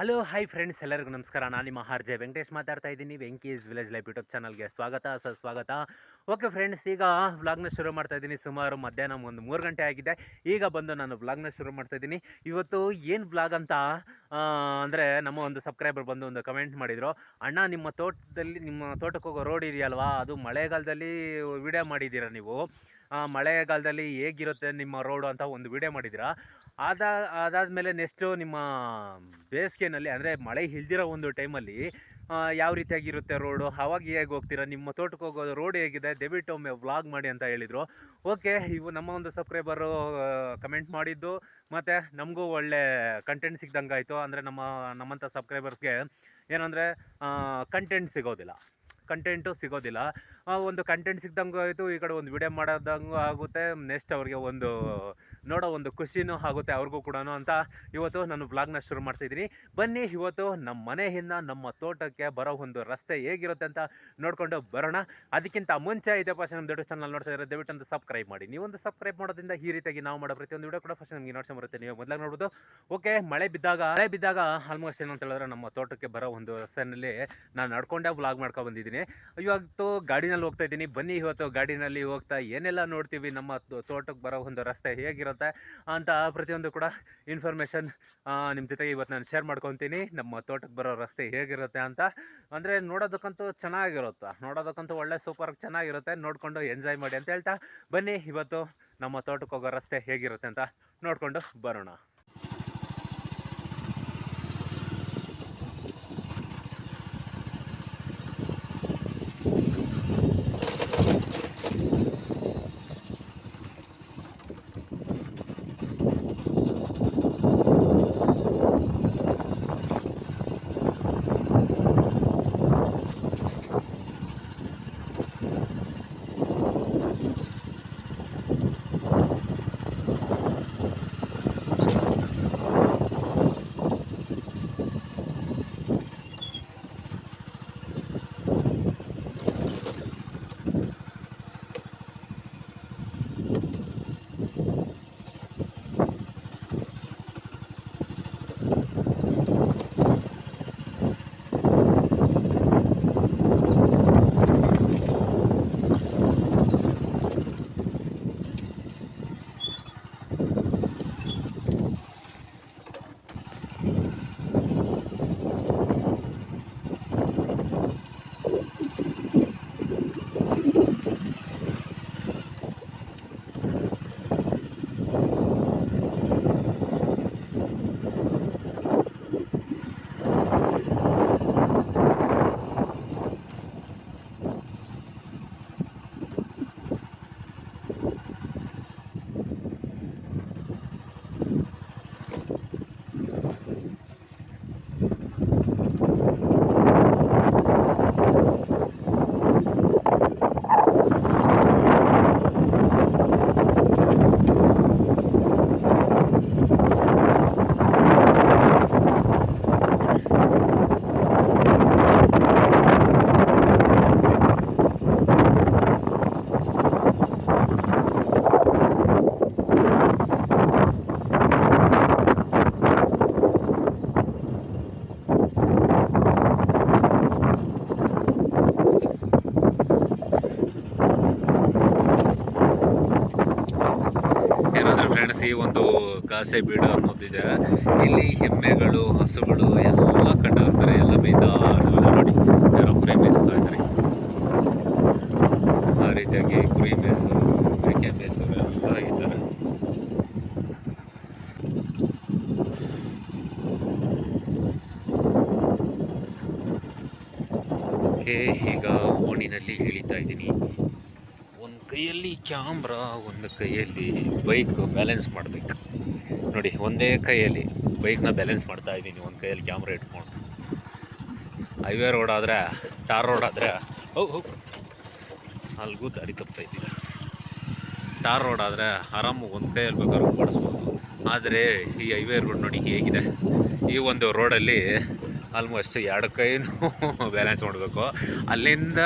Hello, hi friends, ಎಲ್ಲರಿಗೂ ನಮಸ್ಕಾರ. ನಾನು ನಿಮ್ಮ ಆರ್ ಜೆ ವೆಂಕಟೇಶ್ ಮಾತಾಡ್ತಾ ಇದ್ದೀನಿ. ವೆಂಕೀಸ್ ವಿಲೇಜ್ ಲೈಫ್ ಯೂಟ್ಯೂಬ್ ಚಾನಲ್ಗೆ ಸ್ವಾಗತ ಸ್ವಾಗತ ಓಕೆ ಫ್ರೆಂಡ್ಸ್, ಈಗ ವ್ಲಾಗ್ನ ಶುರು ಮಾಡ್ತಾ ಇದ್ದೀನಿ. ಸುಮಾರು ಮಧ್ಯಾಹ್ನ ಒಂದು ಮೂರು ಗಂಟೆ ಆಗಿದೆ. ಈಗ ಬಂದು ನಾನು ವ್ಲಾಗ್ನ ಶುರು ಮಾಡ್ತಾ ಇದ್ದೀನಿ. ಇವತ್ತು ಏನು ವ್ಲಾಗ್ ಅಂತ ಅಂದರೆ ನಮ್ಮ ಒಂದು ಸಬ್ಸ್ಕ್ರೈಬರ್ ಬಂದು ಒಂದು ಕಮೆಂಟ್ ಮಾಡಿದರು. ಅಣ್ಣ, ನಿಮ್ಮ ತೋಟದಲ್ಲಿ, ನಿಮ್ಮ ತೋಟಕ್ಕೆ ಹೋಗೋ ರೋಡ್ ಇದೆಯಲ್ವಾ? ಅದು ಮಳೆಗಾಲದಲ್ಲಿ ವಿಡಿಯೋ ಮಾಡಿದ್ದೀರಾ ನೀವು? ಮಳೆಗಾಲದಲ್ಲಿ ಹೇಗಿರುತ್ತೆ ನಿಮ್ಮ ರೋಡು? ಅಂತ ಒಂದು ವಿಡಿಯೋ ಮಾಡಿದ್ದೀರಾ. ಅದ ಅದಾದಮೇಲೆ ನೆಕ್ಸ್ಟು ನಿಮ್ಮ ಬೇಸಿಗೆನಲ್ಲಿ, ಅಂದರೆ ಮಳೆ ಇಲ್ದಿರೋ ಒಂದು ಟೈಮಲ್ಲಿ ಯಾವ ರೀತಿಯಾಗಿರುತ್ತೆ ರೋಡು ಅವಾಗ ಹೇಗೆ ಹೋಗ್ತೀರಾ? ನಿಮ್ಮ ತೋಟಕ್ಕೆ ಹೋಗೋದು ರೋಡ್ ಹೇಗಿದೆ? ದಯವಿಟ್ಟು ಒಮ್ಮೆ ವ್ಲಾಗ್ ಮಾಡಿ ಅಂತ ಹೇಳಿದರು. ಓಕೆ ಇವು ನಮ್ಮ ಒಂದು ಸಬ್ಸ್ಕ್ರೈಬರು ಕಮೆಂಟ್ ಮಾಡಿದ್ದು. ಮತ್ತು ನಮಗೂ ಒಳ್ಳೆ ಕಂಟೆಂಟ್ ಸಿಗ್ದಂಗೆ ಆಯಿತು ಅಂದರೆ ನಮ್ಮ, ನಮ್ಮಂಥ ಸಬ್ಸ್ಕ್ರೈಬರ್ಸ್ಗೆ ಏನಂದರೆ ಕಂಟೆಂಟ್ ಸಿಗೋದಿಲ್ಲ. ಕಂಟೆಂಟು ಸಿಗೋದಿಲ್ಲ. ಒಂದು ಕಂಟೆಂಟ್ ಸಿಗ್ದಂಗೂ ಆಯಿತು ಈ ಕಡೆ ಒಂದು ವಿಡಿಯೋ ಮಾಡೋದಂಗೂ ಆಗುತ್ತೆ. ನೆಕ್ಸ್ಟ್ ಅವ್ರಿಗೆ ಒಂದು ನೋಡೋ ಒಂದು ಖುಷಿನೂ ಆಗುತ್ತೆ ಅವ್ರಿಗೂ ಕೂಡ ಅಂತ ಇವತ್ತು ನಾನು ಬ್ಲಾಗ್ನ ಶುರು ಮಾಡ್ತಾ ಇದ್ದೀನಿ. ಬನ್ನಿ ಇವತ್ತು ನಮ್ಮ ಮನೆಯಿಂದ ನಮ್ಮ ತೋಟಕ್ಕೆ ಬರೋ ಒಂದು ರಸ್ತೆ ಹೇಗಿರುತ್ತೆ ಅಂತ ನೋಡ್ಕೊಂಡು ಬರೋಣ. ಅದಕ್ಕಿಂತ ಮುಂಚೆ ಇದೆ ಪಾಶ ನಮ್ಮ ದೊಡ್ಡ ಚಾನಲ್ ನೋಡ್ತಾ ಇದ್ದಾರೆ ದಯವಿಟ್ಟು ಒಂದು ಸಬ್ಸ್ಕ್ರೈಬ್ ಮಾಡಿ. ನೀವು ಒಂದು ಸಬ್ಸ್ಕ್ರೈಬ್ ಮಾಡೋದ್ರಿಂದ ಈ ರೀತಿಯಾಗಿ ನಾವು ಮಾಡೋ ಪ್ರತಿಯೊಂದು ವಿಡಿಯೋ ಕೂಡ ಫಸ್ಟ್ ನಮಗೆ ನೋಡ್ಸೋ ಬರುತ್ತೆ. ನೀವು ಮೊದಲಾಗಿ ನೋಡ್ಬೋದು. ಓಕೆ ಮಳೆ ಬಿದ್ದಾಗ ಮಳೆ ಬಿದ್ದಾಗ ಆಲ್ಮೋಸ್ಟ್ ಏನಂತ ಹೇಳಿದ್ರೆ ನಮ್ಮ ತೋಟಕ್ಕೆ ಬರೋ ಒಂದು ರಸ್ತೆಯಲ್ಲಿ ನಾನು ನಡ್ಕೊಂಡೇ ವ್ಲಾಗ್ ಮಾಡ್ಕೊಂಡು ಬಂದಿದ್ದೀನಿ. ಇವತ್ತು ಗಾಡಿನಲ್ಲಿ ಹೋಗ್ತಾ ಇದ್ದೀನಿ. ಬನ್ನಿ ಇವತ್ತು ಗಾಡಿನಲ್ಲಿ ಹೋಗ್ತಾ ಏನೆಲ್ಲ ನೋಡ್ತೀವಿ. ನಮ್ಮ ತೋಟಕ್ಕೆ ಬರೋ ಒಂದು ರಸ್ತೆ ಹೇಗಿರುತ್ತೆ ಅಂತ ಪ್ರತಿಯೊಂದು ಕೂಡ ಇನ್ಫಾರ್ಮೇಷನ್ ನಿಮ್ಮ ಜೊತೆಗೆ ಇವತ್ತು ನಾನು ಶೇರ್ ಮಾಡ್ಕೊತೀನಿ. ನಮ್ಮ ತೋಟಕ್ಕೆ ಬರೋ ರಸ್ತೆ ಹೇಗಿರುತ್ತೆ ಅಂತ. ಅಂದರೆ ನೋಡೋದಕ್ಕಂತೂ ಚೆನ್ನಾಗಿರುತ್ತೆ. ನೋಡೋದಕ್ಕಂತೂ ಒಳ್ಳೆ ಸೂಪರ್ ಚೆನ್ನಾಗಿರುತ್ತೆ. ನೋಡಿಕೊಂಡು ಎಂಜಾಯ್ ಮಾಡಿ ಅಂತ ಹೇಳ್ತಾ ಬನ್ನಿ. ಇವತ್ತು ನಮ್ಮ ತೋಟಕ್ಕೆ ಹೋಗೋ ರಸ್ತೆ ಹೇಗಿರುತ್ತೆ ಅಂತ ನೋಡಿಕೊಂಡು ಬರೋಣ. ಈ ಒಂದು ಗಾಸೆ ಬೀಡು ಅನ್ನೋದಿದೆ. ಇಲ್ಲಿ ಎಮ್ಮೆಗಳು ಹಸುಗಳು ಎಲ್ಲ ಕಟ್ಟಾಗ್ತಾರೆ ಎಲ್ಲ ಮೇಯ್ತಾ ನೋಡಿ ಯಾರೋ ಕುರಿ ಮೇಯಿಸ್ತಾ ಇದ್ದಾರೆ. ಆ ರೀತಿಯಾಗಿ ಕುರಿ ಮೇಯಿಸೋರು ಮೇಕೆ ಮೇಯಿಸೋರು ಎಲ್ಲ ಇದ್ದಾರೆ. ಓಕೆ, ಈಗ ಓಣಿನಲ್ಲಿ ಇಳಿತಾ ಇದ್ದೀನಿ. ಕೈಯಲ್ಲಿ ಕ್ಯಾಮ್ರಾ, ಒಂದು ಕೈಯಲ್ಲಿ ಬೈಕ್ ಬ್ಯಾಲೆನ್ಸ್ ಮಾಡಬೇಕು. ನೋಡಿ, ಒಂದೇ ಕೈಯಲ್ಲಿ ಬೈಕ್ನ ಬ್ಯಾಲೆನ್ಸ್ ಮಾಡ್ತಾ ಇದ್ದೀನಿ, ಒಂದು ಕೈಯಲ್ಲಿ ಕ್ಯಾಮ್ರಾ ಇಟ್ಕೊಂಡು. ಹೈವೇ ರೋಡ್ ಆದರೆ ಟಾರ್ ರೋಡ್ ಆದರೆ ಹೋಗಿ ಹೌ. ಅಲ್ಗೂ ದಾರಿ ತಪ್ತಾ ಇದ್ದೀನಿ. ಟಾರ್ ರೋಡ್ ಆದರೆ ಆರಾಮು ಒಂದು ಕೈಯಲ್ಲಿ ಬೇಕಾದ್ರೂ ಓಡಿಸ್ಬೋದು. ಆದರೆ ಈ ಹೈವೇ ರೋಡ್ ನೋಡಿ ಹೇಗಿದೆ. ಈ ಒಂದು ರೋಡಲ್ಲಿ ಆಲ್ಮೋಸ್ಟ್ ಎರಡು ಕೈನೂ ಬ್ಯಾಲೆನ್ಸ್ ಮಾಡಬೇಕು. ಅಲ್ಲಿಂದ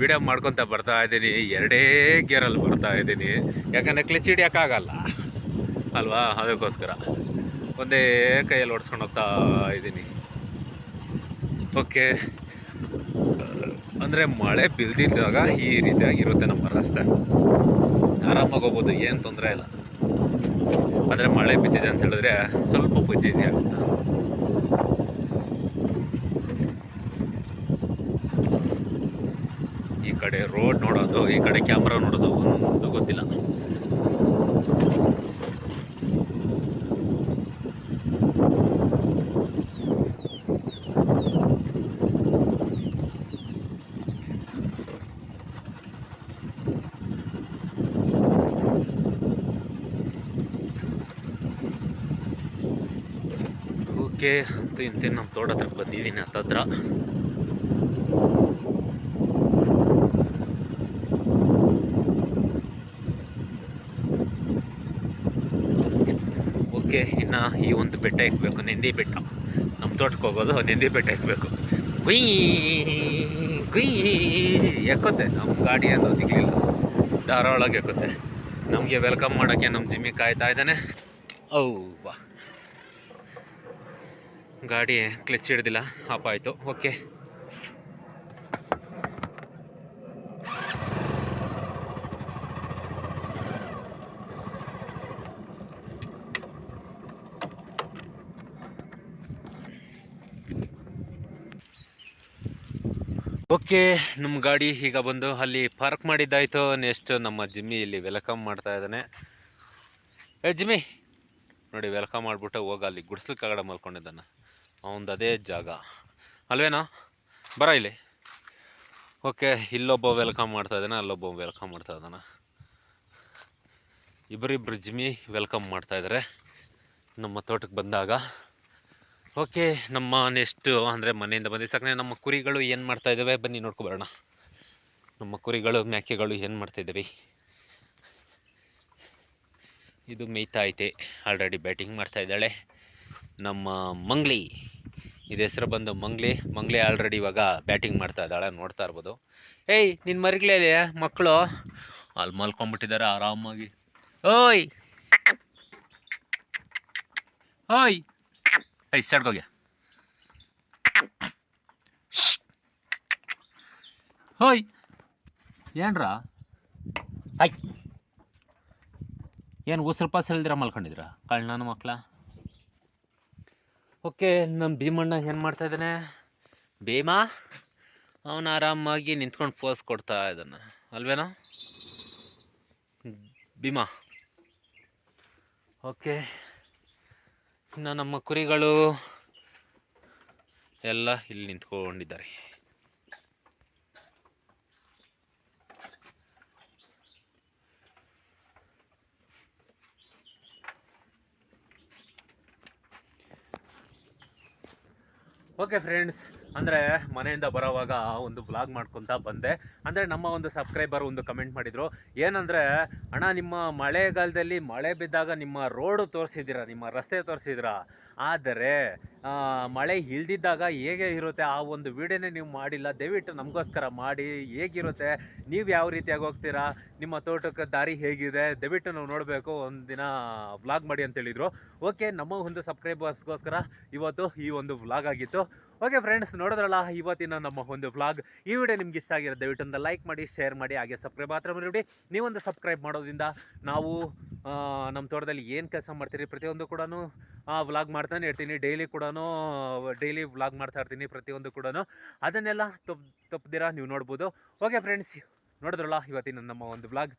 ವಿಡಿಯೋ ಮಾಡ್ಕೊತ ಬರ್ತಾ ಇದ್ದೀನಿ. ಎರಡೇ ಗೇರಲ್ಲಿ ಬರ್ತಾ ಇದ್ದೀನಿ. ಯಾಕಂದರೆ ಕ್ಲಿಚ್ ಹಿಡಿಯೋಕ್ಕಾಗಲ್ಲ. ಅಲ್ವಾ? ಅದಕ್ಕೋಸ್ಕರ. ಒಂದೇ ಕೈಯಲ್ಲಿ ಓಡಿಸ್ಕೊಂಡು ಹೋಗ್ತಾ ಇದ್ದೀನಿ. ಓಕೆ ಅಂದರೆ ಮಳೆ ಬಿಲ್ದಿದ್ದಾಗ ಈ ರೀತಿಯಾಗಿರುತ್ತೆ ನಮ್ಮ ರಸ್ತೆ. ಆರಾಮಾಗಿ ಹೋಗ್ಬೋದು. ಏನು ತೊಂದರೆ ಇಲ್ಲ. ಆದರೆ ಮಳೆ ಬಿದ್ದಿದೆ ಅಂತ ಹೇಳಿದ್ರೆ ಸ್ವಲ್ಪ ಬುಜ್ಜಿ ಆಗುತ್ತೆ ಕಡೆ ರೋಡ್ ನೋಡೋದು, ಈ ಕಡೆ ಕ್ಯಾಮ್ರಾ ನೋಡೋದು ಒಂದು ಗೊತ್ತಿಲ್ಲ. ಓಕೆ ಅಂತೂ ಇಂತೇನು ನಮ್ಮ ತೋಟ ಹತ್ರ ಬಂದಿದ್ದೀನಿ, ಹತ್ತತ್ರ. ಓಕೆ, ಇನ್ನು ಈ ಒಂದು ಬೆಟ್ಟ ಇಕ್ಬೇಕು, ನೆಂದಿ ಬೆಟ್ಟ. ನಮ್ಮ ತೋಟಕ್ಕೆ ಹೋಗೋದು, ನೆಂದಿ ಬೆಟ್ಟ ಇಕ್ಬೇಕು. ಗುಯ್ ಗುಯ್. ಎಕ್ಕುತ್ತೆ ನಮ್ಮ ಗಾಡಿ ಅದು ದಿಗ್ಲಿಲ್ಲ. ಧಾರಾಳಾಗಿ ಎಕ್ಕುತ್ತೆ. ನಮಗೆ ವೆಲ್ಕಮ್ ಮಾಡೋಕ್ಕೆ ನಮ್ಮ ಜಿಮ್ಮಿ ಕಾಯ್ತಾ ಇದ್ದಾನೆ. ಔ ಬಾ ಗಾಡಿ ಕ್ಲಚ್ ಹಿಡ್ದಿಲ್ಲ ಆಯಿತು. ಓಕೆ. ಓಕೆ ನಮ್ಮ ಗಾಡಿ ಈಗ ಬಂದು ಅಲ್ಲಿ ಪಾರ್ಕ್ ಮಾಡಿದ್ದಾಯ್ತು. ನೆಕ್ಸ್ಟ್ ನಮ್ಮ ಜಿಮ್ಮಿ ಇಲ್ಲಿ ವೆಲ್ಕಮ್ ಮಾಡ್ತಾ ಇದ್ದಾನೆ. ಏ, ಜಿಮ್ಮಿ! ನೋಡಿ, ವೆಲ್ಕಮ್ ಮಾಡಿಬಿಟ್ಟು ಹೋಗ ಅಲ್ಲಿ ಗುಡಿಸ್ಲು ಕೆಳಗಡೆ ಮಲ್ಕೊಂಡಿದ್ದಾನೆ. ಅವನದು ಅದೇ ಜಾಗ. ಅಲ್ವೇನಾ? ಬರ ಇಲ್ಲಿ. ಓಕೆ, ಇಲ್ಲೊಬ್ಬ ವೆಲ್ಕಮ್ ಮಾಡ್ತಾ ಇದ್ದಾನೆ, ಅಲ್ಲೊಬ್ಬ ವೆಲ್ಕಮ್ ಮಾಡ್ತಾ ಇದ್ದಾನೆ. ಇಬ್ಬರಿಬ್ರು ಜಿಮ್ಮಿ ವೆಲ್ಕಮ್ ಮಾಡ್ತಾ ಇದ್ದಾರೆ. ನಮ್ಮ ತೋಟಕ್ಕೆ ಬಂದಾಗ ಓಕೆ, ನಮ್ಮ ನೆಕ್ಸ್ಟ್ ಅಂದರೆ ಮನೆಯಿಂದ ಬಂದಿದ್ದ ಸಾಕನೆ ನಮ್ಮ ಕುರಿಗಳು ಏನು ಮಾಡ್ತಾ ಇದ್ದಾವೆ ಬನ್ನಿ ನೋಡ್ಕೊಬರೋಣ ನಮ್ಮ ಕುರಿಗಳು, ಮ್ಯಾಕೆಗಳು ಏನು ಮಾಡ್ತಾ ಇದ್ದಾವೆ ಇದು ಮೇಯ್ತಾ ಐತೆ. ಆಲ್ರೆಡಿ ಬ್ಯಾಟಿಂಗ್ ಮಾಡ್ತಾ ಇದ್ದಾಳೆ. ನಮ್ಮ ಮಂಗ್ಲಿ, ಇದು ಹೆಸರು ಬಂದು ಮಂಗ್ಲಿ. ಮಂಗ್ಲಿ ಆಲ್ರೆಡಿ ಇವಾಗ ಬ್ಯಾಟಿಂಗ್ ಮಾಡ್ತಾ ಇದ್ದಾಳೆ, ನೋಡ್ತಾ ಇರ್ಬೋದು. ಏಯ್ ನಿನ್ನ ಮರಿಗಳೇ ಮಕ್ಕಳು. ಅಲ್ಲಿ ಮಲ್ಕೊಂಡ್ಬಿಟ್ಟಿದ್ದಾರೆ ಆರಾಮಾಗಿ. ಓಯ್! ಓಯ್! ಐ ಸಡ್ಗೋಗಿ ಹೋಯ್. ಏನ್ರ? ಆಯ್ ಏನು ಉಸಿರು ಪಾಸ್ ಹೇಳ್ದಿರ ಮಲ್ಕೊಂಡಿದ್ರ? ನಾನು ಮಕ್ಕಳ ಓಕೆ ನಮ್ಮ ಭೀಮಣ್ಣ ಏನು ಮಾಡ್ತಾ ಇದ್ದಾನೆ? ಭೀಮಾ, ಅವನು ಆರಾಮಾಗಿ ನಿಂತ್ಕೊಂಡು ಫೋಸ್ ಕೊಡ್ತಾ ಇದ್ದಾನೆ. ಅಲ್ವೇನೋ? ಭೀಮಾ. ಓಕೆ. ಇನ್ನು ನಮ್ಮ ಕುರಿಗಳು ಎಲ್ಲ ಇಲ್ಲಿ ನಿಂತ್ಕೊಂಡಿದ್ದಾರೆ. ಓಕೆ ಫ್ರೆಂಡ್ಸ್ ಅಂದರೆ ಮನೆಯಿಂದ ಬರೋವಾಗ ಒಂದು ವ್ಲಾಗ್ ಮಾಡ್ಕೊತಾ ಬಂದೆ. ಅಂದರೆ ನಮ್ಮ ಒಂದು ಸಬ್ಸ್ಕ್ರೈಬರ್ ಒಂದು ಕಮೆಂಟ್ ಮಾಡಿದರು, ಏನಂದರೆ ಅಣ್ಣ ನಿಮ್ಮ ಮಳೆಗಾಲದಲ್ಲಿ ಮಳೆ ಬಿದ್ದಾಗ ನಿಮ್ಮ ರೋಡು ತೋರಿಸಿದ್ದೀರಾ, ನಿಮ್ಮ ರಸ್ತೆ ತೋರಿಸಿದಿರಾ ಆದರೆ ಮಳೆ ಇಲ್ದಿದ್ದಾಗ ಹೇಗೆ ಇರುತ್ತೆ? ಆ ಒಂದು ವಿಡಿಯೋನೇ ನೀವು ಮಾಡಿಲ್ಲ. ದಯವಿಟ್ಟು ನಮಗೋಸ್ಕರ ಮಾಡಿ. ಹೇಗಿರುತ್ತೆ? ನೀವು ಯಾವ ರೀತಿಯಾಗಿ ಹೋಗ್ತೀರಾ? ನಿಮ್ಮ ತೋಟಕ್ಕೆ ದಾರಿ ಹೇಗಿದೆ? ದಯವಿಟ್ಟು ನಾವು ನೋಡಬೇಕು. ಒಂದಿನ ವ್ಲಾಗ್ ಮಾಡಿ ಅಂತ ಹೇಳಿದರು. ಓಕೆ ನಮ್ಮ ಒಂದು ಸಬ್ಸ್ಕ್ರೈಬರ್ಸ್ಗೋಸ್ಕರ ಇವತ್ತು ಈ ಒಂದು ವ್ಲಾಗ್ ಆಗಿತ್ತು. ಓಕೆ ಫ್ರೆಂಡ್ಸ್ ನೋಡಿದ್ರಲ್ಲ, ಇವತ್ತಿನ ನಮ್ಮ ಒಂದು ವ್ಲಾಗ್ ಈ ವಿಡಿಯೋ ನಿಮ್ಗೆ ಇಷ್ಟ ಆಗಿರೋ ದಯವಿಟ್ಟು ಒಂದು ಲೈಕ್ ಮಾಡಿ ಶೇರ್ ಮಾಡಿ, ಹಾಗೆ ಸಬ್ಸ್ಕ್ರೈಬ್ ಮಾತ್ರ ಮಾಡಿ ನೀವೊಂದು ಸಬ್ಸ್ಕ್ರೈಬ್ ಮಾಡೋದ್ರಿಂದ ನಾವು ನಮ್ಮ ತೋಟದಲ್ಲಿ ಏನು ಕೆಲಸ ಮಾಡ್ತೀರಿ ಪ್ರತಿಯೊಂದು ಕೂಡ ವ್ಲಾಗ್ ಮಾಡ್ತಾನೆ ಇರ್ತೀನಿ. ಡೈಲಿ ಕೂಡ ಡೈಲಿ ವ್ಲಾಗ್ ಮಾಡ್ತಾ ಇರ್ತೀನಿ ಪ್ರತಿಯೊಂದು ಕೂಡ ಅದನ್ನೆಲ್ಲ ತಪ್ಪು ತಪ್ಪದಿರ ನೀವು ನೋಡ್ಬೋದು. ಓಕೆ ಫ್ರೆಂಡ್ಸ್ ನೋಡಿದ್ರಲ್ಲ, ಇವತ್ತಿನ ನಮ್ಮ ಒಂದು ವ್ಲಾಗ್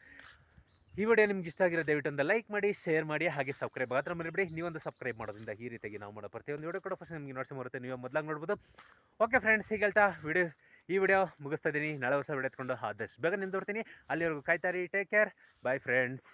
ಈ ವಿಡಿಯೋ ನಿಮ್ಗೆ ಇಷ್ಟ ಆಗಿರೋ ದಯವಿಟ್ಟು ಒಂದು ಲೈಕ್ ಮಾಡಿ, ಶೇರ್ ಮಾಡಿ, ಹಾಗೆ ಸಬ್ಸ್ಕ್ರೈಬ್ ಮಾತ್ರ ಮರಿಬೇಡಿ. ನೀವೊಂದು ಸಬ್ಸ್ಕ್ರೈಬ್ ಮಾಡೋದ್ರಿಂದ ಈ ರೀತಿಯಾಗಿ ನಾವು ಮಾಡೋ ಪ್ರತಿಯೊಂದು ವಿಡಿಯೋ ಕೂಡ ಫಸ್ಟ್ ನಿಮಗೆ ನೋಡ್ಸಿ ಬರುತ್ತೆ. ನೀವು ಮೊದಲಾಗಿ ನೋಡ್ಬೋದು. ಓಕೆ ಫ್ರೆಂಡ್ಸ್ ಈಗ ಹೇಳ್ತಾ ವಿಡಿಯೋ, ಈ ವಿಡಿಯೋ ಮುಗಿಸ್ತಾ ಇದ್ದೀನಿ. ನಾಳೆ ಹೊಸ ವಿಡಿಯೋ ಎತ್ಕೊಂಡು ಆದಷ್ಟು ಬೇಗ ನಿಂದೋಡ್ತೀನಿ ಅಲ್ಲಿವರೆಗೂ ಕಾಯ್ತಾರಿ ಟೇಕ್ ಕೇರ್ ಬೈ ಫ್ರೆಂಡ್ಸ್